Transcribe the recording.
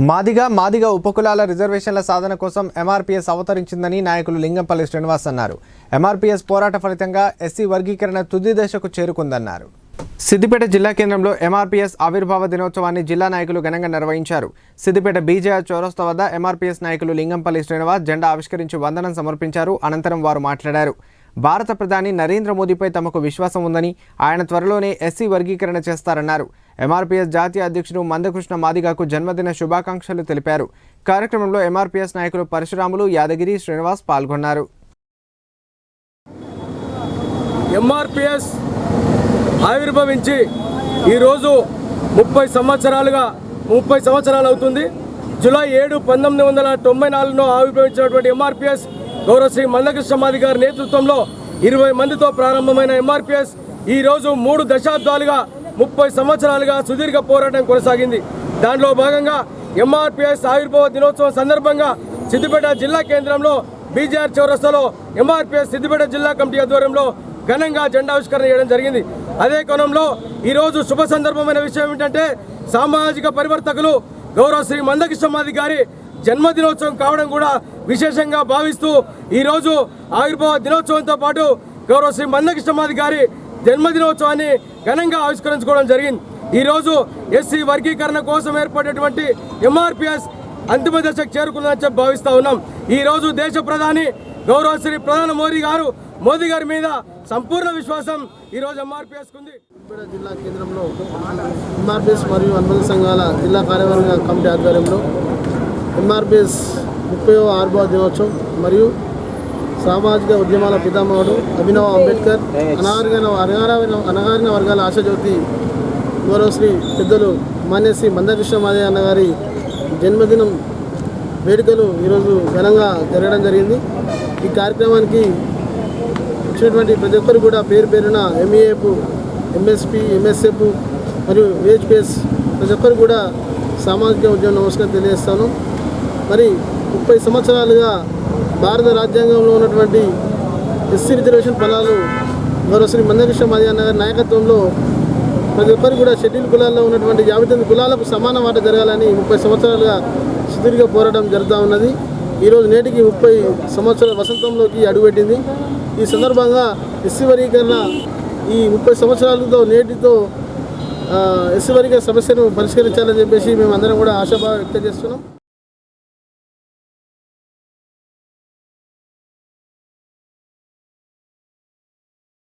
మాదిగా మాదిగా ఉపకులాల రిజర్వేషన్ల సాధన కోసం ఎంఆర్పీఎస్ అవతరించిందని నాయకులు లింగంపల్లి శ్రీనివాస్ అన్నారు. ఎంఆర్పీఎస్ పోరాట ఫలితంగా ఎస్సీ వర్గీకరణ తుది దశకు చేరుకుందన్నారు. సిద్దిపేట జిల్లా కేంద్రంలో ఎంఆర్పీఎస్ ఆవిర్భావ దినోత్సవాన్ని జిల్లా నాయకులు ఘనంగా నిర్వహించారు. సిద్దిపేట బీజేఆర్ చౌరస్తా వద్ద ఎంఆర్పీఎస్ నాయకులు లింగంపల్లి శ్రీనివాస్ జెండా ఆవిష్కరించి వందనం సమర్పించారు. అనంతరం వారు మాట్లాడారు. భారత ప్రధాని నరేంద్ర మోదీపై తమకు విశ్వాసం ఉందని ఆయన త్వరలోనే ఎస్సీ వర్గీకరణ చేస్తారన్నారు. ఎంఆర్పీఎస్ జాతీయ అధ్యక్షుడు మందకృష్ణ మాదిగాకు జన్మదిన శుభాకాంక్షలు తెలిపారు. కార్యక్రమంలో ఎంఆర్పీఎస్ నాయకులు పరశురాములు యాదగిరి శ్రీనివాస్ పాల్గొన్నారు. ఎంఆర్పిఎస్ ఆవిర్భవించి ఈరోజు ముప్పై సంవత్సరాలుగా ముప్పై సంవత్సరాలు అవుతుంది. జూలై ఏడు పంతొమ్మిది వందల తొంభై నాలుగులో ఆవిర్భవించినటువంటి ఎంఆర్పిఎస్ గౌరవశ్రీ మందకృష్ణ మాది గారి నేతృత్వంలో ఇరవై మందితో ప్రారంభమైన ఎంఆర్పిఎస్ ఈరోజు మూడు దశాబ్దాలుగా ముప్పై సంవత్సరాలుగా సుదీర్ఘ పోరాటం కొనసాగింది. దానిలో భాగంగా ఎంఆర్పిఎస్ ఆవిర్భావ దినోత్సవం సందర్భంగా సిద్దిపేట జిల్లా కేంద్రంలో బీజేఆర్ చౌరస్తాలో ఎంఆర్పిఎస్ సిద్దిపేట జిల్లా కమిటీ ఆధ్వర్యంలో ఘనంగా జెండావిష్కరణ చేయడం జరిగింది. అదే కోణంలో ఈరోజు శుభ సందర్భమైన విషయం ఏంటంటే సామాజిక పరివర్తకులు గౌరవ శ్రీ మందకృష్ణమాది గారి జన్మదినోత్సవం కావడం కూడా విశేషంగా భావిస్తూ ఈరోజు ఆవిర్భావ దినోత్సవంతో పాటు గౌరవ శ్రీ మందకృష్ణమాది గారి జన్మదినోత్సవాన్ని ఘనంగా ఆవిష్కరించుకోవడం జరిగింది. ఈరోజు ఎస్సీ వర్గీకరణ కోసం ఏర్పడేటువంటి ఎంఆర్పిఎస్ అంతిమ దశకు చేరుకుందని చెప్పి భావిస్తా ఉన్నాం. ఈ రోజు దేశ ప్రధాని గౌరవ శ్రీ ప్రధాని మోదీ గారు మోదీ గారి మీద సంపూర్ణ విశ్వాసం ఈరోజు ఎంఆర్పిఎస్ ఉంది జిల్లా కేంద్రంలో ఎంఆర్పిఎస్ మరియు అనుబంధ సంఘాల జిల్లా కార్యవర్గ కమిటీ ఆధ్వర్యంలో ఎంఆర్పిఎస్ ముప్పై ఆర్భావ దినోత్సవం మరియు సామాజిక ఉద్యమాల పితామహుడు అభినవ్ అంబేద్కర్ అనాగరిన అనగారిన అనగారిన వర్గాల ఆశాజ్యోతి గౌరవశ్రీ పెద్దలు మాన్యశ్రీ మందకృష్ణ మాదయ్య అన్న గారి జన్మదినం వేడుకలు ఈరోజు ఘనంగా జరగడం జరిగింది. ఈ కార్యక్రమానికి వచ్చినటువంటి ప్రతి ఒక్కరు కూడా పేరు పేరున ఎంఈఏపు ఎంఎస్పి ఎంఎస్ఎఫ్ మరియు విహెచ్పిఎస్ ప్రతి ఒక్కరు కూడా సామాజిక ఉద్యమం నమస్కారం తెలియజేస్తాను. మరి ముప్పై సంవత్సరాలుగా భారత రాజ్యాంగంలో ఉన్నటువంటి ఎస్సీ రిజర్వేషన్ ఫలాలు గౌరవ శ్రీ మందకృష్ణ మాది నగర్ గారి నాయకత్వంలో ప్రతి ఒక్కరు కూడా షెడ్యూల్ కులాల్లో ఉన్నటువంటి యాభై తొమ్మిది కులాలకు సమాన వాట జరగాలని ముప్పై సంవత్సరాలుగా సుదీర్ఘ పోరాటం జరుగుతూ ఉన్నది. ఈరోజు నేటికి ముప్పై సంవత్సరాల వసంతంలోకి అడుగుపెట్టింది. ఈ సందర్భంగా ఎస్సీ వర్గీకరణ ఈ ముప్పై సంవత్సరాలతో నేటితో ఎస్సీ వర్గీకరణ సమస్యను పరిష్కరించాలని చెప్పేసి మేము అందరం కూడా ఆశాభావం వ్యక్తం చేస్తున్నాం.